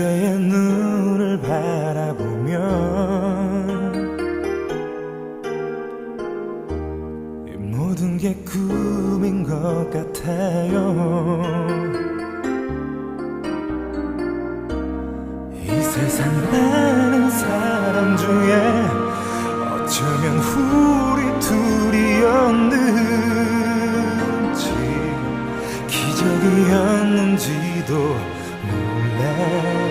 그대의 눈을 바라보면 이 모든 게 꿈인 것 같아요. 이 세상 많은 사람 중에 어쩌면 우리 둘이었는지 기적이었는지도 몰라